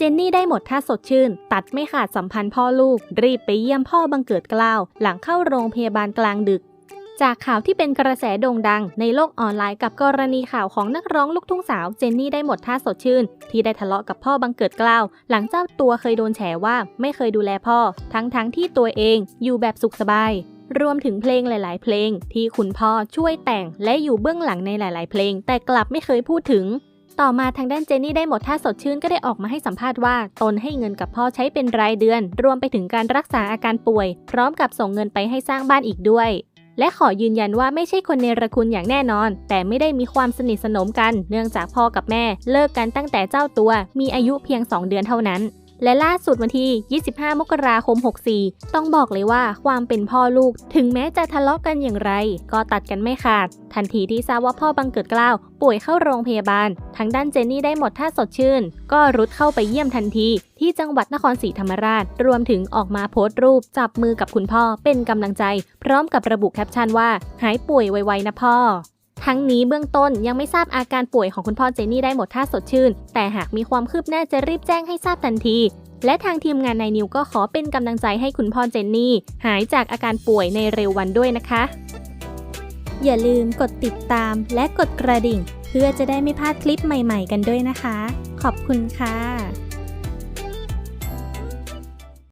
เจนนี่ได้หมดท่าสดชื่น ตัดไม่ขาดสัมพันธ์พ่อลูก รีบไปเยี่ยมพ่อบังเกิดกล้าว หลังเข้าโรงพยาบาลกลางดึก จากข่าวที่เป็นกระแสโด่งดัง ในโลกออนไลน์กับกรณีข่าวของนักร้องลูกทุ่งสาวเจนนี่ได้หมดท่าสดชื่น ที่ได้ทะเลาะกับพ่อบังเกิดกล้าว หลังเจ้าตัวเคยโดนแฉว่าไม่เคยดูแลพ่อ ทั้งๆทที่ตัวเองอยู่แบบสุขสบายรวมถึงเพลงหลาย ๆ เพลงที่คุณพ่อช่วยแต่งและอยู่เบื้องหลังในหลาย ๆ เพลง แต่กลับไม่เคยพูดถึง ต่อมาทางด้านเจนนี่ได้หมดท่าสดชื่นก็ได้ออกมาให้สัมภาษณ์ว่า ตนให้เงินกับพ่อใช้เป็นรายเดือน รวมไปถึงการรักษาอาการป่วย พร้อมกับส่งเงินไปให้สร้างบ้านอีกด้วย และขอยืนยันว่าไม่ใช่คนเนรคุณอย่างแน่นอน แต่ไม่ได้มีความสนิทสนมกัน เนื่องจากพ่อกับแม่ เลิกกันตั้งแต่เจ้าตัว มีอายุเพียง 2 เดือนเท่านั้น และล่าสุดวันที่ 25 มกราคม 64 ต้องบอกเลยว่าความเป็นพ่อลูก ถึงแม้จะทะเลาะกันอย่างไร ก็ตัดกันไม่ขาด ทันทีที่ทราบว่าพ่อบังเกิดกล้าว ป่วยเข้าโรงพยาบาล ทางด้านเจนนี่ได้หมดท่าสดชื่น ก็รุดเข้าไปเยี่ยมทันที ที่จังหวัดนครศรีธรรมราช รวมถึงออกมาโพสต์รูป จับมือกับคุณพ่อเป็นกำลังใจ พร้อมกับระบุแคปชั่นว่า หายป่วยไวๆนะพ่อ ทั้งนี้เบื้องต้นยังไม่ทราบอาการป่วยของคุณพ่อเจนนี่ได้หมดท่าสดชื่น แต่หากมีความคืบหน้าจะรีบแจ้งให้ทราบทันที และทางทีมงานนายนิวก็ขอเป็นกำลังใจให้คุณพ่อเจนนี่ หายจากอาการป่วยในเร็ววันด้วยนะคะ อย่าลืมกดติดตามและกดกระดิ่ง เพื่อจะได้ไม่พลาดคลิปใหม่ ๆ กันด้วยนะคะ ขอบคุณค่ะ